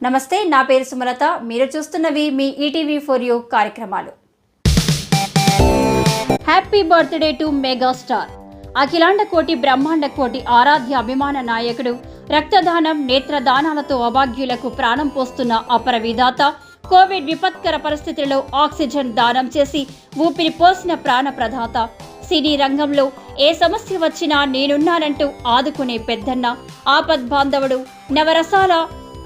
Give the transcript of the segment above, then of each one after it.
నమస్తే నా పేరు సుమలత. మీరు చూస్తున్నవి మీ ఈటీవీ ఫోర్ యూ కార్యక్రమాలు. హ్యాపీ బర్త్డే టు మెగాస్టార్ అఖిలాండ కోటి బ్రహ్మాండ కోటి ఆరాధ్య అభిమాన నాయకుడు రక్తదానం నేత్రదానాలతో అభాగ్యులకు ప్రాణం పోస్తున్న అపర విధాత కోవిడ్ విపత్కర పరిస్థితుల్లో ఆక్సిజన్ దానం చేసి ఊపిరి పోసిన ప్రాణ ప్రదాత సినీ రంగంలో ఏ సమస్య వచ్చినా నేనున్నానంటూ ఆదుకునే పెద్దన్న ఆపద్ బాంధవుడు నవరసాల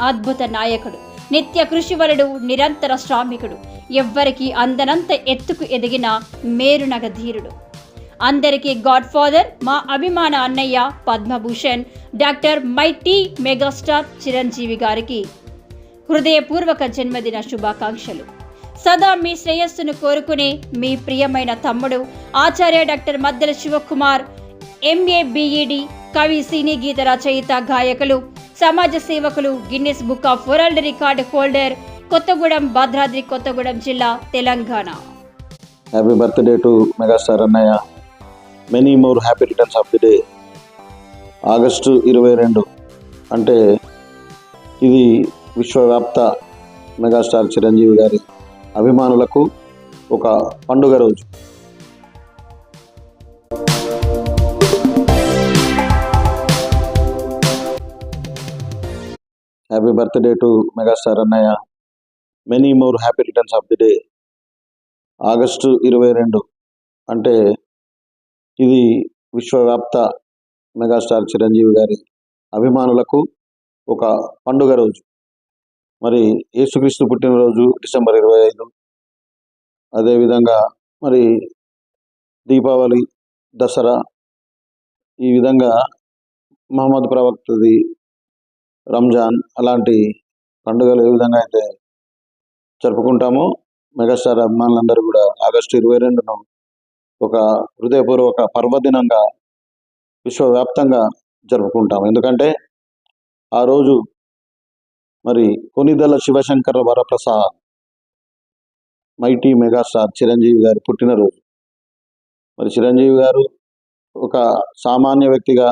అద్భుత నాయకుడు నిత్య కృషివరుడు నిరంతర శ్రామికుడు ఎవ్వరికి అందనంత ఎత్తుకు ఎదిగిన మేరునగ ధీరుడు అందరికీ గాడ్ ఫాదర్ మా అభిమాన అన్నయ్య Padma Bhushan doctor mighty megastar Chiranjeevi గారికి హృదయపూర్వక జన్మదిన శుభాకాంక్షలు. సదా మీ శ్రేయస్సును కోరుకునే మీ ప్రియమైన తమ్ముడు ఆచార్య doctor Maddela Shivakumar MA BEd కవి సినీ గీత రచయిత గాయకులు సమాజ సేవకులు Guinness book of world record holder Kothagudem Bhadradri Kothagudem జిల్లా Telangana. Happy birthday to megastar అన్నయ్య. Many more happy returns of the day August ఇరవై రెండు. అంటే ఇది విశ్వవ్యాప్త మెగాస్టార్ చిరంజీవి గారి అభిమానులకు ఒక పండుగ రోజు. హ్యాపీ బర్త్డే టు మెగాస్టార్ అన్నయ్య many more happy returns of the day August ఇరవై రెండు అంటే ఇది విశ్వవ్యాప్త మెగాస్టార్ చిరంజీవి గారి అభిమానులకు ఒక పండుగ రోజు. మరి యేసుక్రీస్తు పుట్టినరోజు డిసెంబర్ ఇరవై ఐదు. అదేవిధంగా మరి దీపావళి దసరా ఈ విధంగా మహమ్మద్ ప్రవక్తది రంజాన్ అలాంటి పండుగలు ఏ విధంగా అయితే జరుపుకుంటామో మెగాస్టార్ అభిమానులందరూ కూడా ఆగస్టు ఇరవై రెండును ఒక హృదయపూర్వక పర్వదినంగా విశ్వవ్యాప్తంగా జరుపుకుంటాము. ఎందుకంటే ఆ రోజు మరి కొనిదల శివశంకర వరప్రసాద్ మైటీ మెగాస్టార్ చిరంజీవి గారి పుట్టినరోజు. మరి చిరంజీవి గారు ఒక సామాన్య వ్యక్తిగా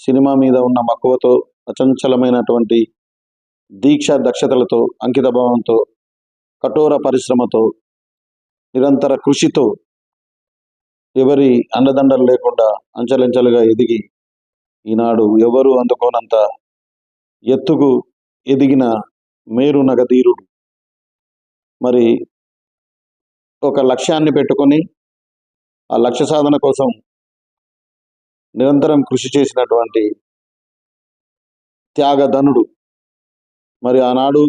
సినిమా మీద ఉన్న మక్కువతో అచంచలమైనటువంటి దీక్ష దక్షతలతో అంకితభావంతో కఠోర పరిశ్రమతో నిరంతర కృషితో ఎవరి అండదండలు లేకుండా అంచలంచలుగా ఎదిగి ఈనాడు ఎవరు అందుకోనంత ఎత్తుకు ఎదిగిన మేరు నగధీరుడు మరి ఒక లక్ష్యాన్ని పెట్టుకొని ఆ లక్ష్య సాధన కోసం నిరంతరం కృషి చేసినటువంటి త్యాగధనుడు. మరి ఆనాడు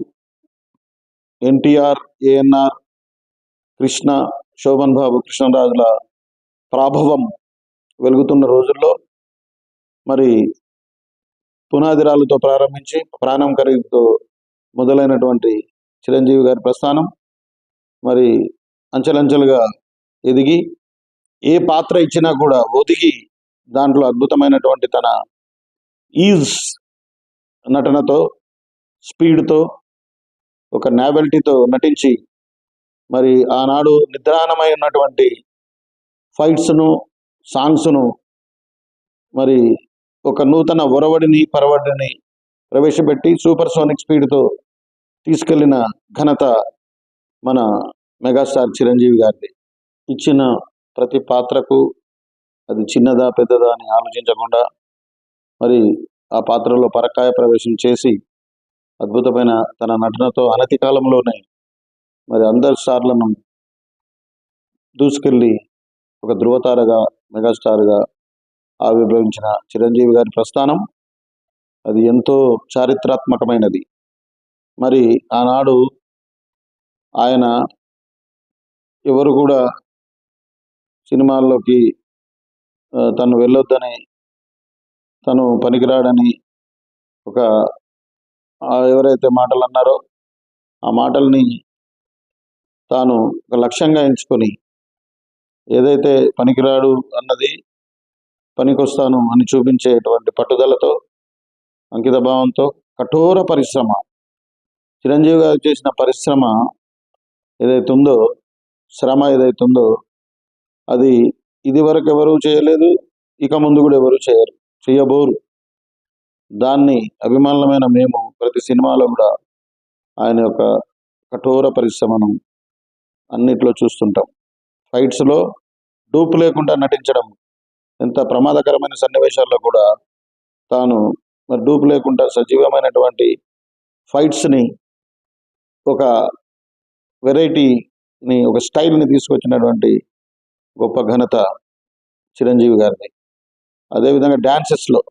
ఎన్టీఆర్ ఏఎన్ఆర్ కృష్ణ శోభన్ బాబు కృష్ణరాజుల ప్రాభవం వెలుగుతున్న రోజుల్లో మరి పునాదిరాలతో ప్రారంభించి ప్రాణం ఖరీదుతో మొదలైనటువంటి చిరంజీవి గారి ప్రస్థానం మరి అంచెలంచెలుగా ఎదిగి ఏ పాత్ర ఇచ్చినా కూడా ఒదిగి దాంట్లో అద్భుతమైనటువంటి తన ఈజ్ నటనతో స్పీడ్తో ఒక నావెల్టీతో నటించి మరి ఆనాడు నిద్రానమై ఉన్నటువంటి ఫైట్స్ను సాంగ్స్ను మరి ఒక నూతన ఒరవడిని పరవడిని ప్రవేశపెట్టి సూపర్ సోనిక్ స్పీడ్తో తీసుకెళ్ళిన ఘనత మన మెగాస్టార్ చిరంజీవి గారిది. ఇచ్చిన ప్రతి పాత్రకు అది చిన్నదా పెద్దదా అని ఆలోచించకుండా మరి ఆ పాత్రలో పరకాయ ప్రవేశం చేసి అద్భుతమైన తన నటనతో అనతి కాలంలోనే మరి అందరి స్టార్లను దూసుకెళ్ళి ఒక ధృవతారగా మెగాస్టార్గా ఆవిర్భవించిన చిరంజీవి గారి ప్రస్థానం. అది ఎంతో చారిత్రాత్మకమైనది. మరి ఆనాడు ఆయన ఎవరు కూడా సినిమాల్లోకి తను వెళ్ళొద్దని తను పనికిరాడని ఒక ఎవరైతే మాటలు అన్నారో ఆ మాటల్ని తాను ఒక లక్ష్యంగా ఎంచుకొని ఏదైతే పనికిరాడు అన్నది పనికొస్తాను అని చూపించేటువంటి పట్టుదలతో అంకిత భావంతో కఠోర పరిశ్రమ చిరంజీవి గారు చేసిన పరిశ్రమ ఏదైతుందో ఉందో శ్రమ ఏదైతే ఉందో అది ఇది వరకు ఎవరు చేయలేదు ఇక ముందు కూడా ఎవరు చేయరు. చేయబోరు. దాన్ని అభిమానులమైన మేము ప్రతి సినిమాలో కూడా ఆయన యొక్క కఠోర పరిశ్రమను అన్నిట్లో చూస్తుంటాం. ఫైట్స్లో డూపు లేకుండా నటించడం ఎంత ప్రమాదకరమైన సన్నివేశాల్లో కూడా తాను మరి డూపు లేకుండా సజీవమైనటువంటి ఫైట్స్ని ఒక వెరైటీని ఒక స్టైల్ని తీసుకొచ్చినటువంటి గొప్ప ఘనత చిరంజీవి గారిది. అదేవిధంగా డ్యాన్సెస్లో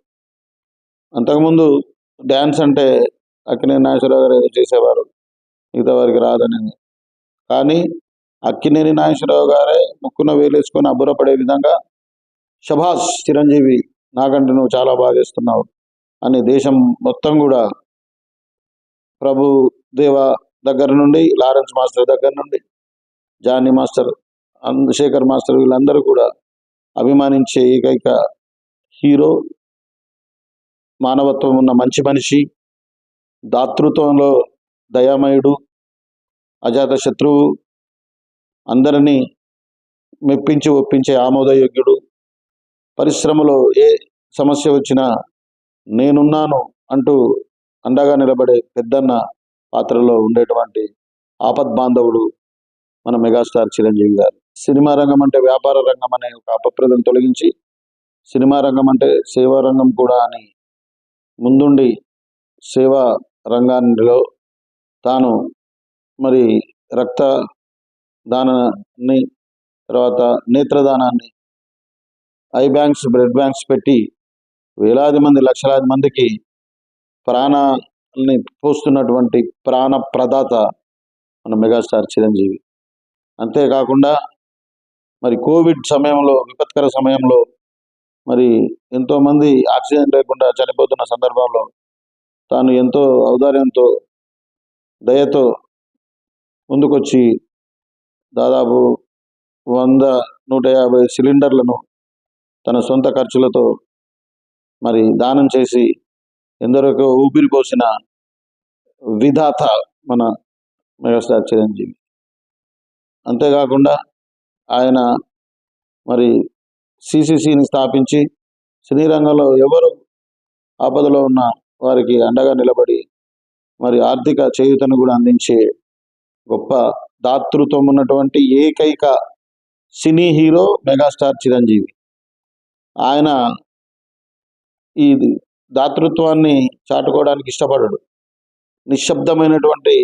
అంతకుముందు డ్యాన్స్ అంటే అక్కినేని నాగేశ్వరరావు గారు ఏదో చేసేవారు. మిగతా వారికి రాదనేది కానీ అక్కినేని నాగేశ్వరరావు గారే ముక్కున వేలేసుకొని అబ్బురపడే విధంగా శభాష్ చిరంజీవి నాకంటే నువ్వు చాలా బాగా చేస్తున్నావు అని దేశం మొత్తం కూడా ప్రభు దేవ దగ్గర నుండి లారెన్స్ మాస్టర్ దగ్గర నుండి జానీ మాస్టర్ అంద- శేఖర్ మాస్టర్ వీళ్ళందరూ కూడా అభిమానించే ఏకైక హీరో మానవత్వం ఉన్న మంచి మనిషి దాతృత్వంలో దయామయుడు అజాత శత్రువు అందరినీ మెప్పించి ఒప్పించే ఆమోదయోగ్యుడు. పరిశ్రమలో ఏ సమస్య వచ్చినా నేనున్నాను అంటూ అండగా నిలబడే పెద్దన్న పాత్రలో ఉండేటువంటి ఆపద్ బాంధవుడు మన మెగాస్టార్ చిరంజీవి గారు. సినిమా రంగం అంటే వ్యాపార రంగం అనే ఒక అపప్రదం తొలగించి సినిమా రంగం అంటే సేవా రంగం కూడా అని ముందుండి సేవా రంగాల్లో తాను మరి రక్త దానాన్ని తర్వాత నేత్రదానాన్ని ఐ బ్యాంక్స్ బ్లడ్ బ్యాంక్స్ పెట్టి వేలాది మంది లక్షలాది మందికి ప్రాణాలని పోస్తున్నటువంటి ప్రాణ ప్రదాత మన మెగాస్టార్ చిరంజీవి. అంతేకాకుండా మరి కోవిడ్ సమయంలో విపత్కర సమయంలో మరి ఎంతోమంది ఆక్సిజన్ లేకుండా చనిపోతున్న సందర్భంలో తాను ఎంతో ఔదార్యంతో దయతో ముందుకొచ్చి దాదాపు వంద నూట యాభై సిలిండర్లను తన సొంత ఖర్చులతో మరి దానం చేసి ఎందరికో ఊపిరి పోసిన విధాత మన మెగాస్టార్ చిరంజీవి. అంతేకాకుండా ఆయన మరి సిసిసిని స్థాపించి సినీ రంగంలో ఎవరు ఆపదలో ఉన్న వారికి అండగా నిలబడి మరి ఆర్థిక చేయూతను కూడా అందించే గొప్ప దాతృత్వం ఉన్నటువంటి ఏకైక సినీ హీరో మెగాస్టార్ చిరంజీవి. ఆయన ఈ దాతృత్వాన్ని చాటుకోవడానికి ఇష్టపడడు. నిశ్శబ్దమైనటువంటి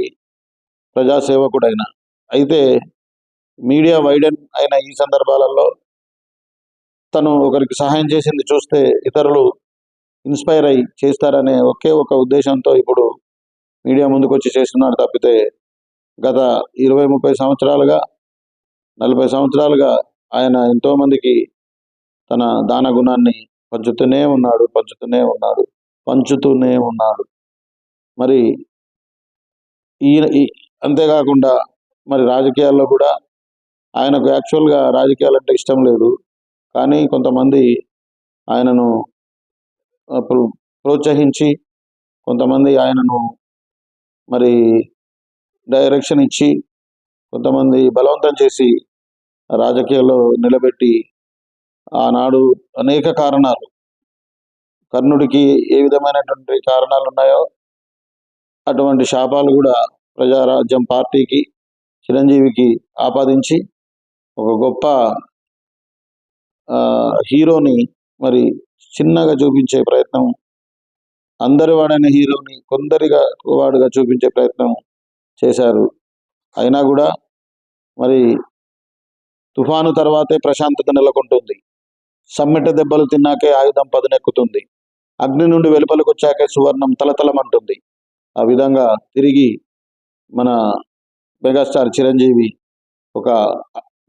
ప్రజాసేవకుడైన. అయితే మీడియా వైడెన్ అయిన ఈ సందర్భాలలో తను ఒకరికి సహాయం చేసింది చూస్తే ఇతరులు ఇన్స్పైర్ అయి చేస్తారనే ఒకే ఒక ఉద్దేశంతో ఇప్పుడు మీడియా ముందుకు వచ్చి చేస్తున్నాడు తప్పితే గత ఇరవై ముప్పై సంవత్సరాలుగా నలభై సంవత్సరాలుగా ఆయన ఎంతోమందికి తన దాన గుణాన్ని పంచుతూనే ఉన్నాడు పంచుతూనే ఉన్నాడు పంచుతూనే ఉన్నాడు. మరి ఈయన అంతేకాకుండా మరి రాజకీయాల్లో కూడా ఆయనకు యాక్చువల్గా రాజకీయాలు అంటే ఇష్టం లేదు. కానీ కొంతమంది ఆయనను ప్రోత్సహించి కొంతమంది ఆయనను మరి డైరెక్షన్ ఇచ్చి కొంతమంది బలవంతం చేసి రాజకీయాల్లో నిలబెట్టి ఆనాడు అనేక కారణాలు. కర్ణుడికి ఏ విధమైనటువంటి కారణాలు ఉన్నాయో అటువంటి శాపాలు కూడా ప్రజారాజ్యం పార్టీకి చిరంజీవికి ఆపాదించి ఒక గొప్ప హీరోని మరి చిన్నగా చూపించే ప్రయత్నం అందరి వాడైన హీరోని కొందరిగా వాడుగా చూపించే ప్రయత్నం చేశారు. అయినా కూడా మరి తుఫాను తర్వాతే ప్రశాంతత నెలకొంటుంది. సమ్మెట దెబ్బలు తిన్నాకే ఆయుధం పదునెక్కుతుంది. అగ్ని నుండి వెలుపలకు వచ్చాకే సువర్ణం తలతలమంటుంది. ఆ విధంగా తిరిగి మన మెగాస్టార్ చిరంజీవి ఒక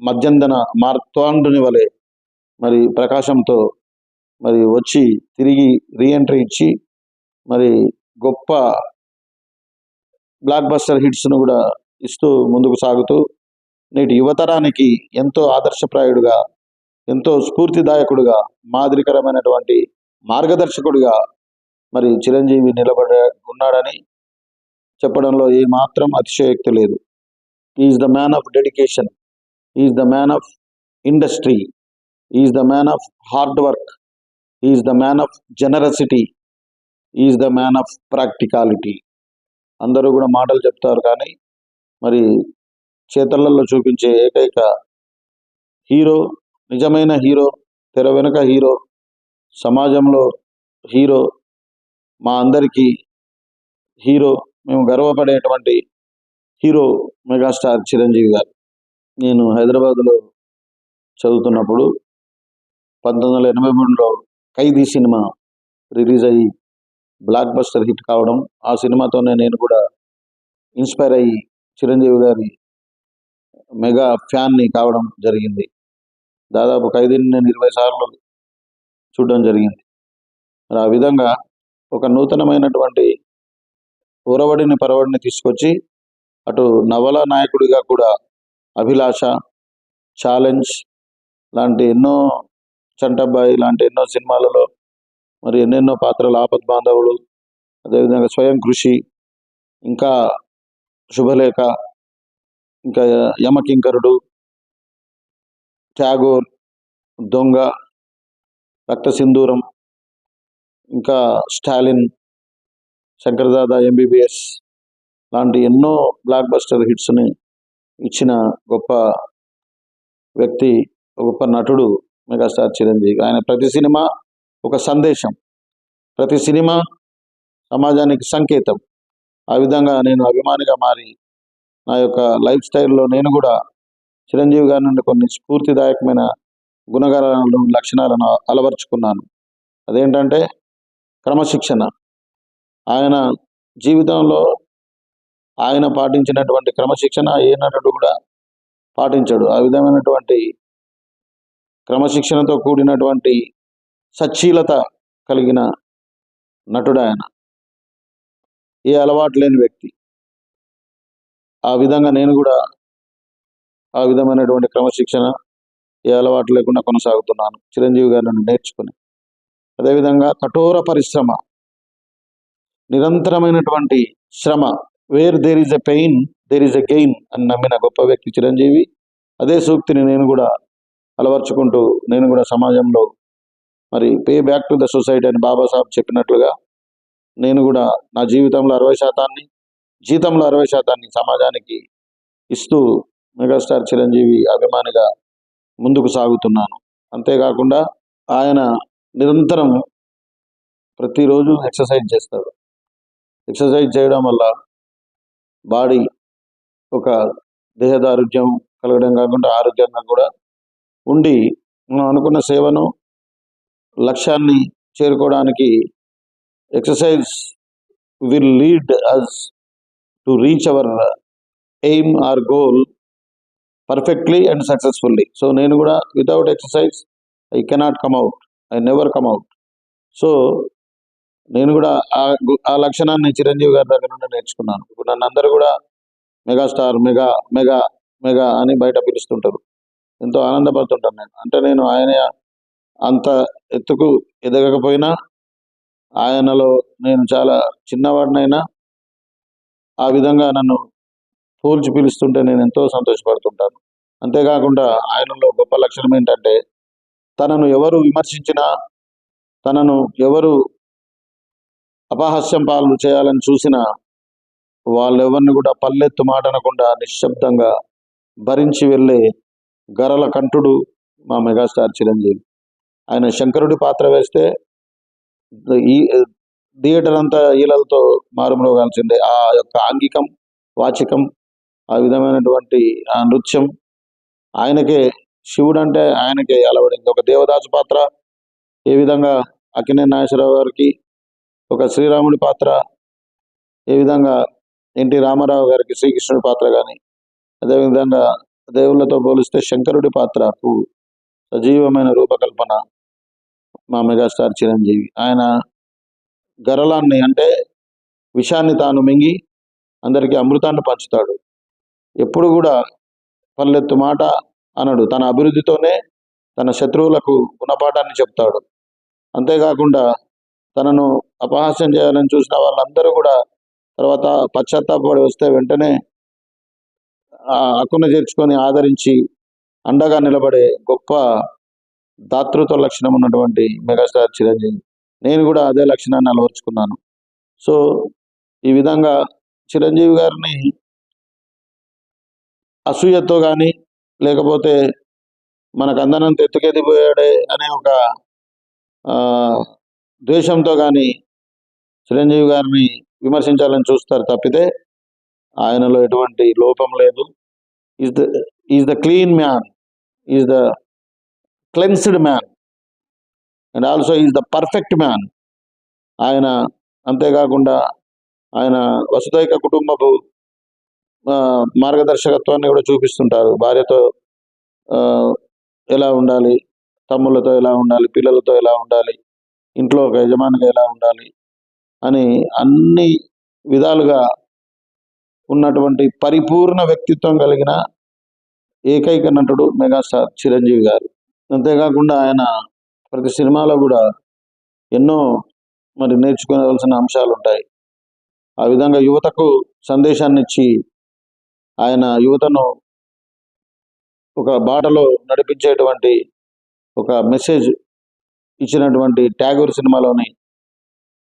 మధ్యంధన మార్తాండుని వలె మరి ప్రకాశంతో మరి వచ్చి తిరిగి రీఎంట్రీ ఇచ్చి మరి గొప్ప బ్లాక్ బస్టర్ హిట్స్ను కూడా ఇస్తూ ముందుకు సాగుతూ నేటి యువతరానికి ఎంతో ఆదర్శప్రాయుడుగా ఎంతో స్ఫూర్తిదాయకుడుగా మాదిరికరమైనటువంటి మార్గదర్శకుడిగా మరి చిరంజీవి నిలబడ ఉన్నాడని చెప్పడంలో ఏ మాత్రం అతిశయోక్తి లేదు. Is the man of dedication is the man of industry is the man of hard work is the man of generosity is the man of practicality అందరూ కూడా మాటలు చెప్తారు కానీ మరి చేతలలో చూపించే ఏకైక హీరో నిజమైన హీరో తెర వెనుక హీరో సమాజంలో హీరో మా అందరికీ హీరో మేము గర్వపడేటువంటి హీరో మెగాస్టార్ చిరంజీవి గారు. నేను హైదరాబాద్లో చదువుతున్నప్పుడు పంతొమ్మిది వందల ఎనభై మూడులో ఖైదీ సినిమా రిలీజ్ అయ్యి బ్లాక్ బస్టర్ హిట్ కావడం ఆ సినిమాతోనే నేను కూడా ఇన్స్పైర్ అయ్యి చిరంజీవి గారి మెగా ఫ్యాన్ని కావడం జరిగింది. దాదాపు ఖైదీని నేను ఇరవై సార్లు చూడడం జరిగింది. ఆ విధంగా ఒక నూతనమైనటువంటి ఉరవడిని పరవడిని తీసుకొచ్చి అటు నవల నాయకుడిగా కూడా అభిలాష ఛాలెంజ్ లాంటి ఎన్నో చంటబ్బాయి ఇలాంటి ఎన్నో సినిమాలలో మరి ఎన్నెన్నో పాత్రలు ఆపద్ బాంధవుడు అదేవిధంగా స్వయం కృషి ఇంకా శుభలేఖ ఇంకా యమకింకరుడు ట్యాగోర్ దొంగ రక్త సింధూరం ఇంకా స్టాలిన్ శంకరదాద ఎంబీబీఎస్ లాంటి ఎన్నో బ్లాక్ బస్టర్ హిట్స్ని ఇచ్చిన గొప్ప వ్యక్తి గొప్ప నటుడు మెగాస్టార్ చిరంజీవి. ఆయన ప్రతి సినిమా ఒక సందేశం. ప్రతి సినిమా సమాజానికి సంకేతం. ఆ విధంగా నేను అభిమానిగా మారి నా యొక్క లైఫ్ స్టైల్లో నేను కూడా చిరంజీవి గారి నుండి కొన్ని స్ఫూర్తిదాయకమైన గుణగణాలను లక్షణాలను అలవర్చుకున్నాను. అదేంటంటే క్రమశిక్షణ. ఆయన జీవితంలో ఆయన పాటించినటువంటి క్రమశిక్షణ ఏ నటుడు కూడా పాటించడు. ఆ విధమైనటువంటి క్రమశిక్షణతో కూడినటువంటి సచ్చీలత కలిగిన నటుడు ఆయన ఏ అలవాటు లేని వ్యక్తి. ఆ విధంగా నేను కూడా ఆ విధమైనటువంటి క్రమశిక్షణ ఏ అలవాటు లేకుండా కొనసాగుతున్నాను. చిరంజీవి గారి నుండి నేర్చుకుని. అదేవిధంగా కఠోర పరిశ్రమ నిరంతరమైనటువంటి శ్రమ where there is a pain there is a gain అని నమ్మిన గొప్ప వ్యక్తి చిరంజీవి. అదే సూక్తిని నేను కూడా అలవర్చుకుంటూ నేను కూడా సమాజంలో మరి pay back to the society అని బాబాసాహెబ్ చెప్పినట్లుగా నేను కూడా నా జీవితంలో అరవై శాతాన్ని జీతంలో అరవై శాతాన్ని సమాజానికి ఇస్తూ మెగాస్టార్ చిరంజీవి అభిమానిగా ముందుకు సాగుతున్నాను. అంతేకాకుండా ఆయన నిరంతరం ప్రతిరోజు ఎక్సర్సైజ్ చేస్తాడు. ఎక్సర్సైజ్ చేయడం వల్ల బాడీ ఒక దేహదారుఢ్యం కలగడం కాకుండా ఆరోగ్యంగా కూడా ఉండి మనం అనుకున్న సేవను లక్ష్యాన్ని చేరుకోవడానికి exercise will lead us to reach our aim or goal perfectly and successfully so నేను కూడా without exercise I cannot come out I never come out so నేను కూడా ఆ ఆ లక్షణాన్ని చిరంజీవి గారి దగ్గర నుండి నేర్చుకున్నాను. ఇప్పుడు నన్ను అందరూ కూడా మెగాస్టార్ మెగా మెగా మెగా అని బయట పిలుస్తుంటారు. ఎంతో ఆనందపడుతుంటాను నేను. అంటే నేను ఆయన అంత ఎత్తుకు ఎదగకపోయినా ఆయనలో నేను చాలా చిన్నవాడినైనా ఆ విధంగా నన్ను పోల్చి పిలుస్తుంటే నేను ఎంతో సంతోషపడుతుంటాను. అంతేకాకుండా ఆయనలో గొప్ప లక్షణం ఏంటంటే తనను ఎవరు విమర్శించినా తనను ఎవరు అపహాస్యం పాలు చేయాలని చూసినా వాళ్ళెవరిని కూడా పల్లెత్తు మాట అనకుండా నిశ్శబ్దంగా భరించి వెళ్ళే గరల కంఠుడు మా మెగాస్టార్ చిరంజీవి. ఆయన శంకరుడి పాత్ర వేస్తే ఈ థియేటర్ అంతా ఈలలతో మారుమ్రోగాల్సిందే. ఆ యొక్క ఆంగికం వాచికం ఆ విధమైనటువంటి ఆ నృత్యం ఆయనకే శివుడు అంటే ఆయనకే అలవడింది ఒక దేవదాసు పాత్ర ఏ విధంగా అకినే నాగేశ్వరరావు గారికి ఒక శ్రీరాముడి పాత్ర ఏ విధంగా ఎన్టీ రామారావు గారికి శ్రీకృష్ణుడి పాత్ర కానీ అదేవిధంగా దేవుళ్ళతో పోలిస్తే శంకరుడి పాత్రకు సజీవమైన రూపకల్పన మా మెగాస్టార్ చిరంజీవి. ఆయన గరళాన్ని అంటే విషాన్ని తాను మింగి అందరికీ అమృతాన్ని పంచుతాడు. ఎప్పుడు కూడా పల్లెత్తు మాట అనడు. తన అభివృద్ధితోనే తన శత్రువులకు గుణపాఠాన్ని చెప్తాడు. అంతేకాకుండా తనను అపహాస్యం చేయాలని చూసిన వాళ్ళందరూ కూడా తర్వాత పశ్చాత్తాపడి వస్తే వెంటనే ఆ చేర్చుకొని ఆదరించి అండగా నిలబడే గొప్ప దాతృత్వ లక్షణం ఉన్నటువంటి మెగాస్టార్ చిరంజీవి. నేను కూడా అదే లక్షణాన్ని అలవర్చుకున్నాను. సో ఈ విధంగా చిరంజీవి గారిని అసూయతో కానీ లేకపోతే మనకు అందనంత ఎత్తుకెదిపోయాడే అనే ఒక ద్వేషంతో కానీ చిరంజీవి గారిని విమర్శించాలని చూస్తారు తప్పితే ఆయనలో ఎటువంటి లోపం లేదు. Is the is the clean man is the cleansed man and also is the perfect man ఆయన అంతేకాకుండా ఆయన వసుదైక కుటుంబపు మార్గదర్శకత్వాన్ని కూడా చూపిస్తుంటారు. భార్యతో ఆ, ఎలా ఉండాలి? తమ్ముళ్ళతో ఎలా ఉండాలి? పిల్లలతో ఎలా ఉండాలి? ఇంట్లో ఒక యజమానిగా ఎలా ఉండాలి? అని అన్ని విధాలుగా ఉన్నటువంటి పరిపూర్ణ వ్యక్తిత్వం కలిగిన ఏకైక నటుడు మెగాస్టార్ చిరంజీవి గారు. అంతేకాకుండా ఆయన ప్రతి సినిమాలో కూడా ఎన్నో మరి నేర్చుకోవాల్సిన అంశాలు ఉంటాయి. ఆ విధంగా యువతకు సందేశాన్ని ఇచ్చి ఆయన యువతను ఒక బాటలో నడిపించేటువంటి ఒక మెసేజ్ ఇచ్చినటువంటి ట్యాగూర్ సినిమాలోని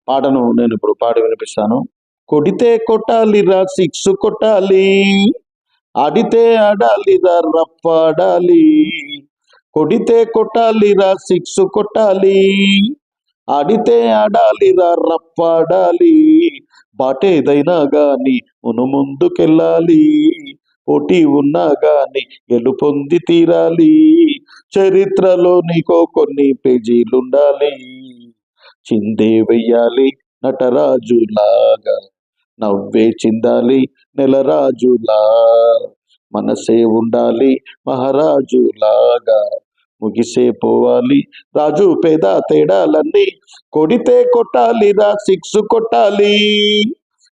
పాటను నేను ఇప్పుడు పాడి వినిపిస్తాను. కొడితే కొట్టాలిరా సిక్స్ కొట్టాలి. ఆడితే ఆడాలిరా రప్పాడాలి కొడితే కొట్టాలిరా సిక్స్ కొట్టాలి. ఆడితే ఆడాలిరా రప్పాడాలి బాటేదైనా గాని మును ముందుకెళ్ళాలి. పోటీ ఉన్నా గాని గెలుపొంది తీరాలి. చరిత్రలో నీకో కొన్ని పేజీలుండాలి. చిందే వెయ్యాలి నటరాజులాగా. నవ్వే చిందాలి నెలరాజులా. మనసే ఉండాలి మహారాజులాగా. ముగిసే పోవాలి రాజు పేద తేడాలన్నీ. కొడితే కొట్టాలిరా సిక్స్ కొట్టాలి.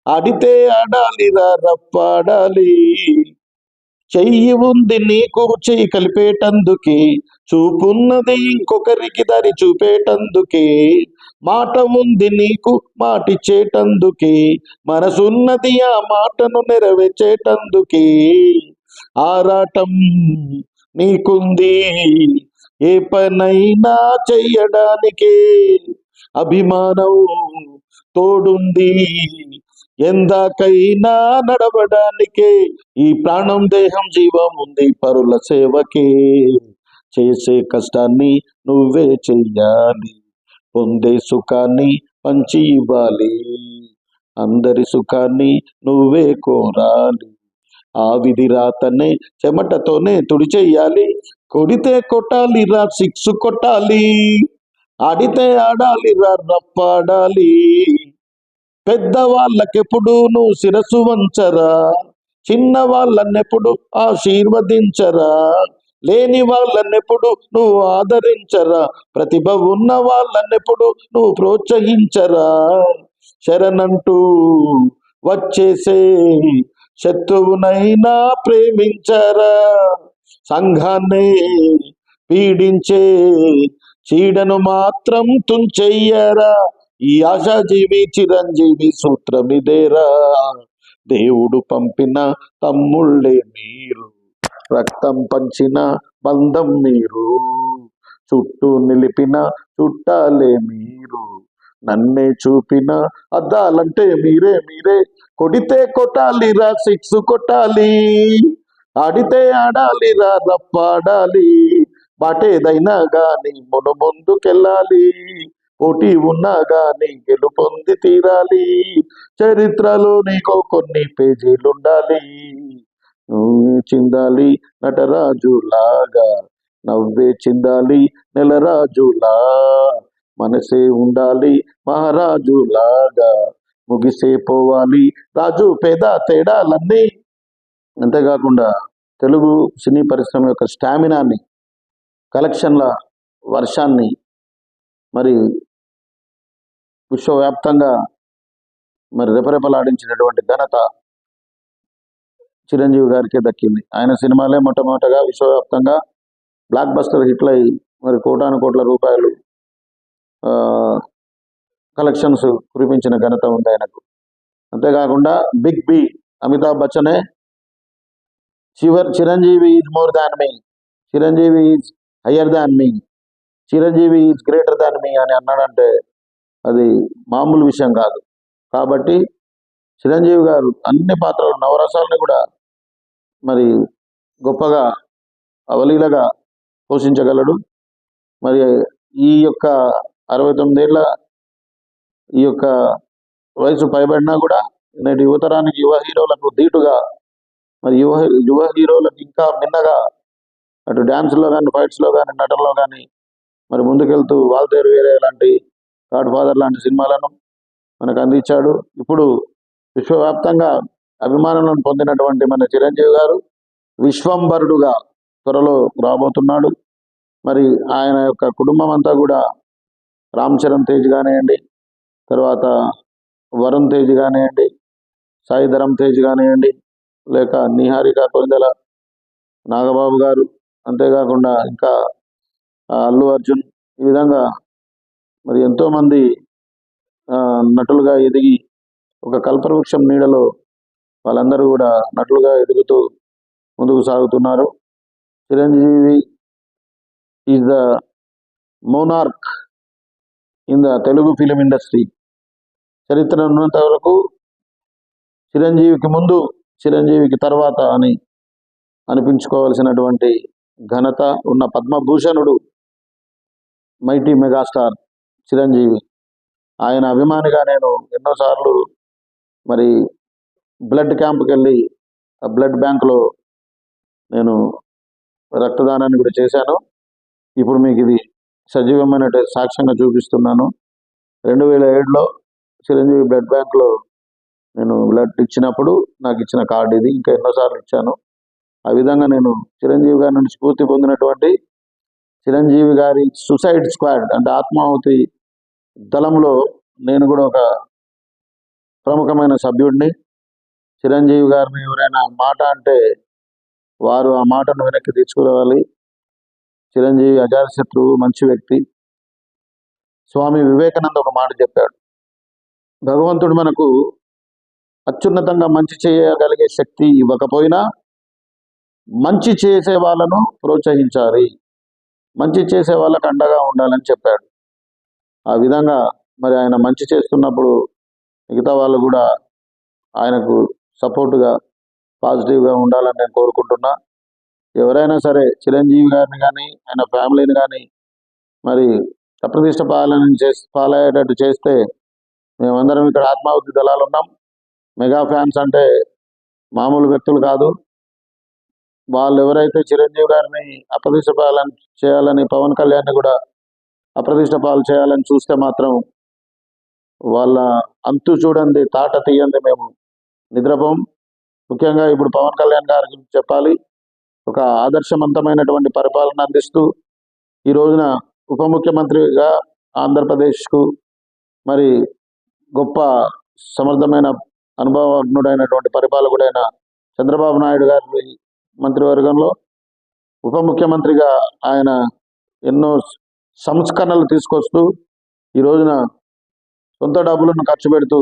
ఆడితే ఆడాలిరా రప్పాడాలి చెయ్యి ఉంది నీకు చెయ్యి కలిపేటందుకే. చూపున్నది ఇంకొకరికి దారి చూపేటందుకే. మాట ఉంది నీకు మాటిచ్చేటందుకే. మనసున్నది ఆ మాటను నెరవేర్చేటందుకే. ఆరాటం నీకుంది ఏ పనైనా చెయ్యడానికే. అభిమానం తోడుంది ఎందాకైనా నడవడానికే. ఈ ప్రాణం దేహం జీవం ఉంది పరుల సేవకే. చేసే కష్టాన్ని నువ్వే చెయ్యాలి. పొందే సుఖాన్ని పంచి ఇవ్వాలి. అందరి సుఖాన్ని నువ్వే కోరాలి. ఆ విధి రాతనే చెమటతోనే తుడి కొడితే కొట్టాలి రా సిక్స్ కొట్టాలి. ఆడితే ఆడాలి రా రప్పాడాలి పెద్దవాళ్ళకెప్పుడు నువ్వు శిరసు వంచరా? చిన్న వాళ్ళన్నెప్పుడు ఆశీర్వదించరా? లేని వాళ్ళనెప్పుడు నువ్వు ఆదరించరా? ప్రతిభ ఉన్న వాళ్ళనెప్పుడు నువ్వు ప్రోత్సహించరా? శరణంటూ వచ్చేసే శత్రువునైనా ప్రేమించరా? సంఘాన్నే పీడించే చీడను మాత్రం తుంచెయ్యరా? ఈ ఆశాజీవి చిరంజీవి సూత్రమిదేరా దేవుడు పంపిన తమ్ముళ్ళే మీరు. రక్తం పంచిన బంధం మీరు. చుట్టూ నిలిపిన చుట్టాలే మీరు. నన్నే చూపిన అద్దాలంటే మీరే మీరే. కొడితే కొట్టాలిరా సిక్స్ కొట్టాలి. ఆడితే ఆడాలిరా రప్పాడాలి బాటేదైనా గాని మును ముందుకెళ్ళాలి. పోటీ ఉన్నా గాని గెలుపొంది తీరాలి. చరిత్రలో నీకో కొన్ని పేజీలుండాలి. చిందాలి నటరాజులాగా నవ్వే చిందాలి నెలరాజులా. మనసే ఉండాలి మహారాజులాగా ముగిసే పోవాలి రాజు పేద తేడాలన్నీ. అంతేకాకుండా తెలుగు సినీ పరిశ్రమ యొక్క స్టామినాని కలెక్షన్ల వర్షాన్ని మరి విశ్వవ్యాప్తంగా మరి రెపరెపలాడించినటువంటి ఘనత చిరంజీవి గారికే దక్కింది. ఆయన సినిమాలే మొట్టమొదటగా విశ్వవ్యాప్తంగా బ్లాక్ బస్టర్ హిట్లై మరి కోటాను కోట్ల రూపాయలు కలెక్షన్స్ కురిపించిన ఘనత ఉంది ఆయనకు. అంతేకాకుండా బిగ్ బి అమితాబ్ బచ్చనే చివర్ Chiranjeevi is more than me Chiranjeevi is higher than me Chiranjeevi is greater than me అని అన్నాడంటే అది మామూలు విషయం కాదు. కాబట్టి చిరంజీవి గారు అన్ని పాత్రలు నవరసాలని కూడా మరి గొప్పగా అవలీలగా పోషించగలడు. మరి ఈ యొక్క అరవై తొమ్మిదేళ్ళ ఈ యొక్క వయసు పైబడినా కూడా నేటి యువతరానికి యువ హీరోలకు ధీటుగా మరి యువ యువ హీరోలకు ఇంకా మిన్నగా అటు డ్యాన్స్లో కానీ ఫైట్స్లో కానీ నటనలో కానీ మరి ముందుకెళ్తూ వాల్తేరు వేరే లాంటి గాడ్ ఫాదర్ లాంటి సినిమాలను మనకు అందించాడు. ఇప్పుడు విశ్వవ్యాప్తంగా అభిమానులను పొందినటువంటి మన చిరంజీవి గారు విశ్వంబరుడుగా త్వరలో రాబోతున్నాడు. మరి ఆయన యొక్క కుటుంబం అంతా కూడా రామ్ చరణ్ తేజ్ కానివ్వండి తర్వాత వరుణ్ తేజ్ కానివ్వండి సాయిధరం తేజ్ కానివ్వండి లేక నిహారిక కొందెల నాగబాబు గారు అంతేకాకుండా ఇంకా అల్లు అర్జున్ ఈ విధంగా మరి ఎంతోమంది నటులుగా ఎదిగి ఒక కల్పవృక్షం నీడలో వాళ్ళందరూ కూడా నటులుగా ఎదుగుతూ ముందుకు సాగుతున్నారు. Chiranjeevi is the monarch in the Telugu film industry. చరిత్ర ఉన్నంత వరకు చిరంజీవికి ముందు చిరంజీవికి తర్వాత అని అనిపించుకోవాల్సినటువంటి ఘనత ఉన్న పద్మభూషణుడు మైటీ మెగాస్టార్ చిరంజీవి. ఆయన అభిమానిగా నేను ఎన్నోసార్లు మరి బ్లడ్ క్యాంప్కి వెళ్ళి ఆ బ్లడ్ బ్యాంక్లో నేను రక్తదానాన్ని కూడా చేశాను. ఇప్పుడు మీకు ఇది సజీవమైన సాక్ష్యంగా చూపిస్తున్నాను. రెండు వేల ఏడులో చిరంజీవి బ్లడ్ బ్యాంక్లో నేను బ్లడ్ ఇచ్చినప్పుడు నాకు ఇచ్చిన కార్డు ఇది ఇంకా ఎన్నోసార్లు ఇచ్చాను. ఆ విధంగా నేను చిరంజీవి గారి నుండి స్ఫూర్తి పొందినటువంటి చిరంజీవి గారి సుసైడ్ స్క్వాడ్ అంటే ఆత్మాహుతి దళంలో నేను కూడా ఒక ప్రముఖమైన సభ్యుడిని చిరంజీవి గారిని ఎవరైనా మాట అంటే వారు ఆ మాటను వెనక్కి తీసుకురావాలి. చిరంజీవి అజాతశత్రువు మంచి వ్యక్తి. స్వామి వివేకానంద ఒక మాట చెప్పాడు. భగవంతుడు మనకు అత్యున్నతంగా మంచి చేయగలిగే శక్తి ఇవ్వకపోయినా మంచి చేసే వాళ్ళను ప్రోత్సహించాలి. మంచి చేసే వాళ్ళకు అండగా ఉండాలని చెప్పాడు. ఆ విధంగా మరి ఆయన మంచి చేస్తున్నప్పుడు మిగతా వాళ్ళు కూడా ఆయనకు సపోర్టుగా పాజిటివ్గా ఉండాలని నేను కోరుకుంటున్నా. ఎవరైనా సరే చిరంజీవి గారిని కానీ ఆయన ఫ్యామిలీని కానీ మరి అప్రతిష్ట పాలన చేసి పాలయ్యేటట్టు చేస్తే మేమందరం ఇక్కడ ఆత్మాహుతి దళాలు ఉన్నాం. మెగా ఫ్యాన్స్ అంటే మామూలు వ్యక్తులు కాదు. వాళ్ళు ఎవరైతే చిరంజీవి గారిని అప్రతిష్ట పాలన చేయాలని పవన్ కళ్యాణ్ని కూడా అప్రతిష్ట పాలు చేయాలని చూస్తే మాత్రం వాళ్ళ అంతు చూడండి తాట తీయండి మేము. నిద్రపోం. ముఖ్యంగా ఇప్పుడు పవన్ కళ్యాణ్ గారి గురించి చెప్పాలి. ఒక ఆదర్శవంతమైనటువంటి పరిపాలన అందిస్తూ ఈ రోజున ఉప ముఖ్యమంత్రిగా ఆంధ్రప్రదేశ్కు మరి గొప్ప సమర్థమైన అనుభవజ్ఞుడైనటువంటి పరిపాలకుడైన చంద్రబాబు నాయుడు గారి మంత్రివర్గంలో ఉప ముఖ్యమంత్రిగా ఆయన ఎన్నో సంస్కరణలు తీసుకొస్తూ ఈ రోజున సొంత డబ్బులను ఖర్చు పెడుతూ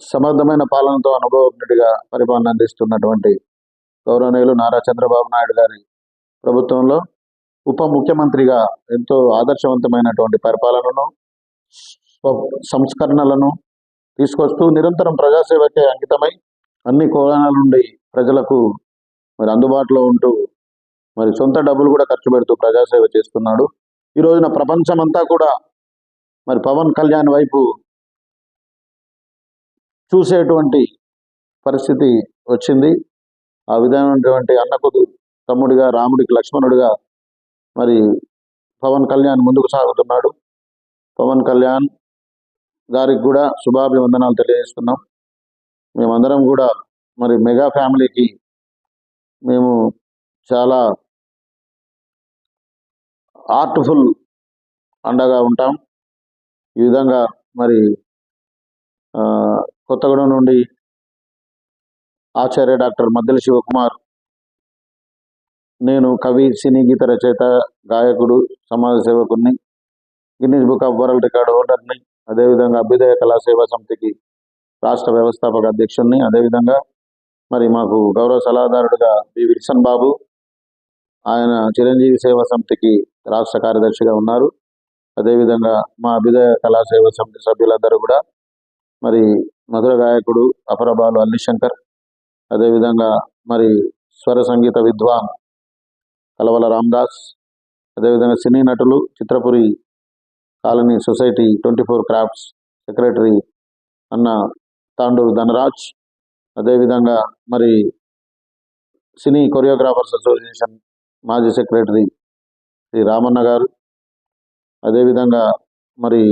సమర్థమైన పాలనతో అనుభవజ్ఞుడిగా పరిపాలన అందిస్తున్నటువంటి గౌరవనీయులు నారా చంద్రబాబు నాయుడు గారి ప్రభుత్వంలో ఉప ముఖ్యమంత్రిగా ఎంతో ఆదర్శవంతమైనటువంటి పరిపాలనను సంస్కరణలను తీసుకొస్తూ నిరంతరం ప్రజాసేవకే అంకితమై అన్ని కోణాల నుండి ప్రజలకు మరి అందుబాటులో ఉంటూ మరి సొంత డబ్బులు కూడా ఖర్చు పెడుతూ ప్రజాసేవ చేస్తున్నాడు. ఈ రోజున ప్రపంచమంతా కూడా మరి పవన్ కళ్యాణ్ వైపు చూసేటువంటి పరిస్థితి వచ్చింది. ఆ విధమైనటువంటి అన్నకు తమ్ముడిగా రాముడికి లక్ష్మణుడిగా మరి పవన్ కళ్యాణ్ ముందుకు సాగుతున్నాడు. పవన్ కళ్యాణ్ గారికి కూడా శుభాభివందనాలు తెలియజేస్తున్నాం. మేమందరం కూడా మరి మెగా ఫ్యామిలీకి మేము చాలా ఆర్ట్ఫుల్ అండగా ఉంటాం. ఈ విధంగా మరి కొత్తగూడెం నుండి ఆచార్య డాక్టర్ మద్దెల శివకుమార్ నేను కవి సినీ గీత రచయిత గాయకుడు సమాజ సేవకుడిని Guinness book of world record హోల్డర్ని అదేవిధంగా అభ్యుదయ కళా సేవా సమితికి రాష్ట్ర వ్యవస్థాపక అధ్యక్షుడిని అదేవిధంగా మరి మాకు గౌరవ సలహాదారుడుగా బి. విల్సన్ బాబు ఆయన చిరంజీవి సేవా సమితికి రాష్ట్ర కార్యదర్శిగా ఉన్నారు. అదేవిధంగా మా అభ్యుదయ కళాసేవ సమితి సభ్యులందరూ కూడా మరి మధుర గాయకుడు అపరబాలు అల్లిశంకర్ అదేవిధంగా మరి స్వర సంగీత విద్వాన్ కలవల రామ్దాస్. అదేవిధంగా సినీ నటులు Chitrapuri colony society twenty four crafts secretary అన్న తాండూరు ధనరాజ్. అదేవిధంగా మరి సినీ కొరియోగ్రాఫర్స్ అసోసియేషన్ మాజీ సెక్రటరీ శ్రీ రామన్న గారు. అదేవిధంగా మరి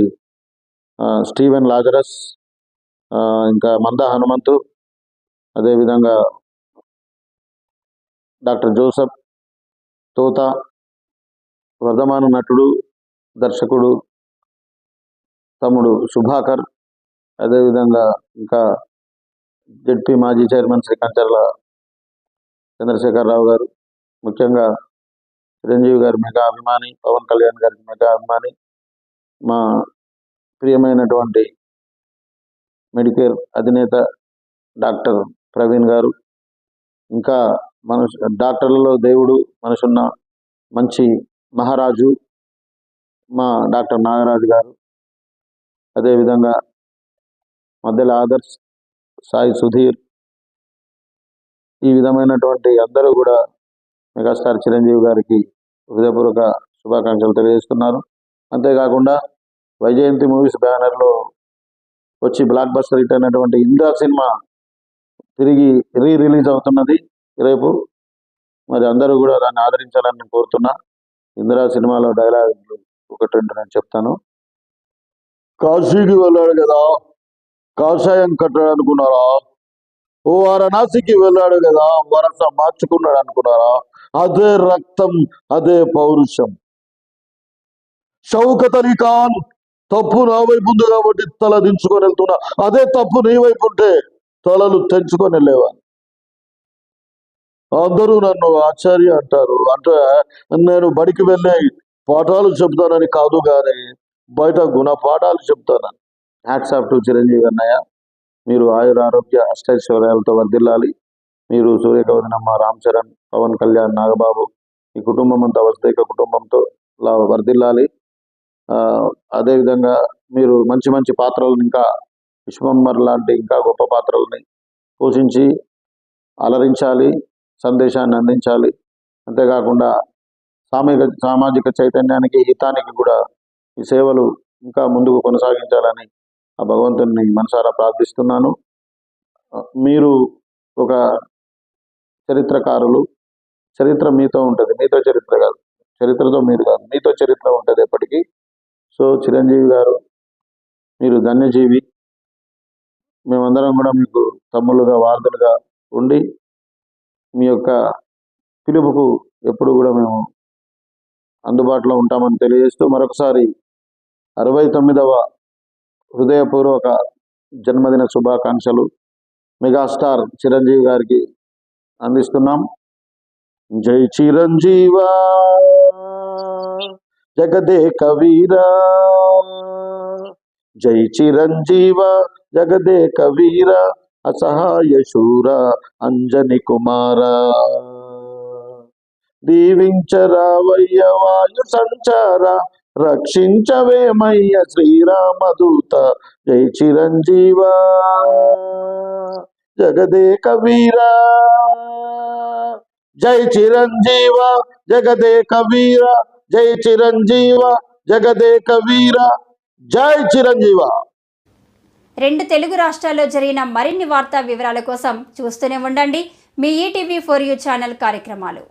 స్టీవెన్ లాజరస్ ఇంకా మంద హనుమంతు అదేవిధంగా డాక్టర్ జోసఫ్ తోత వర్ధమాన నటుడు దర్శకుడు తమ్ముడు సుభాకర్ అదేవిధంగా ఇంకా జడ్పీ మాజీ చైర్మన్ శ్రీ కంచర్ల చంద్రశేఖరరావు గారు ముఖ్యంగా చిరంజీవి గారి మెగా అభిమాని పవన్ కళ్యాణ్ గారికి మెగా అభిమాని మా ప్రియమైనటువంటి మెడికేర్ అధినేత డాక్టర్ ప్రవీణ్ గారు. ఇంకా మనుషు డాక్టర్లలో దేవుడు మనుషున్న మంచి మహారాజు మా డాక్టర్ నాగరాజు గారు. అదేవిధంగా మధ్యలో ఆదర్శ్ సాయి సుధీర్. ఈ విధమైనటువంటి అందరూ కూడా మెగాస్టార్ చిరంజీవి గారికి హృదయపూర్వక శుభాకాంక్షలు తెలియజేస్తున్నారు. అంతేకాకుండా వైజయంతి మూవీస్ బ్యానర్లో వచ్చి బ్లాక్ బస్టర్ హిట్ అయినటువంటి ఇంద్రా సినిమా తిరిగి రీ రిలీజ్ అవుతున్నది. రేపు మరి అందరూ కూడా దాన్ని ఆదరించాలని నేను కోరుతున్నా. ఇందిరా సినిమాలో డైలాగులు ఒకటి రెండు నేను చెప్తాను. కాశీకి వెళ్ళాడు కదా. కాషాయం కట్టాడు అనుకున్నారా? ఓ వారణాసికి వెళ్ళాడు కదా. వరస మార్చుకున్నాడు అనుకున్నారా? అదే రక్తం అదే పౌరుషం. షౌకత్ అలీ ఖాన్ తప్పు నా వైపు ఉంది కాబట్టి తల దించుకొని వెళ్తున్నా. అదే తప్పు నీ వైపు ఉంటే తలలు తెంచుకొని వెళ్ళేవాడిని అందరూ నన్ను ఆచార్య అంటారు. అంటే నేను బడికి వెళ్ళే పాఠాలు చెప్తానని కాదు కానీ బయట గుణ పాఠాలు చెప్తానని హ్యాట్స్ ఆఫ్ టు చిరంజీవి అన్నయ్య. మీరు ఆయుర ఆరోగ్య అష్టైశ్వర్యాలతో వర్దిల్లాలి మీరు సూర్యగౌరినమ్మ రామ్ చరణ్ పవన్ కళ్యాణ్ నాగబాబు ఈ కుటుంబం అంతా వస్తేక కుటుంబంతో వర్దిల్లాలి వర్ధిల్లాలి. అదేవిధంగా మీరు మంచి మంచి పాత్రలను ఇంకా విశ్వంబర్ లాంటి ఇంకా గొప్ప పాత్రల్ని పోషించి అలరించాలి సందేశాన్ని అందించాలి. అంతేకాకుండా సామిక సామాజిక చైతన్యానికి హితానికి కూడా ఈ సేవలు ఇంకా ముందుకు కొనసాగించాలని ఆ భగవంతుని మనసారా ప్రార్థిస్తున్నాను. మీరు ఒక చరిత్రకారులు చరిత్ర మీతో ఉంటుంది. మీతో చరిత్ర కాదు. చరిత్రతో మీరు కాదు. మీతో చరిత్ర ఉంటుంది ఎప్పటికీ. సో చిరంజీవి గారు మీరు ధన్యజీవి. మేమందరం కూడా మీకు తమ్ముళ్ళుగా వారధులుగా ఉండి మీ యొక్క పిలుపుకు ఎప్పుడు కూడా మేము అందుబాటులో ఉంటామని తెలియజేస్తూ మరొకసారి అరవై తొమ్మిదవ హృదయపూర్వక జన్మదిన శుభాకాంక్షలు మెగాస్టార్ చిరంజీవి గారికి అందిస్తున్నాం. జై చిరంజీవా! జగదే కవీరా జై చిరంజీవ జగదే కవీర అసహాయ శూర అంజని కుమార. దీవించరావయ్య వాయు సంచార రక్షించవేమయ్య శ్రీరామదూత. జై చిరంజీవ జగదే కవీర జై చిరంజీవ జగదే కవీర జై చిరంజీవ జగదే వీర జై చిరంజీవ. రెండు తెలుగు రాష్ట్రాల్లో జరిగిన మరిన్ని వార్తా వివరాల కోసం చూస్తూనే ఉండండి. మీ ఈటీవీ ఫోర్ యూ ఛానల్ కార్యక్రమాలు.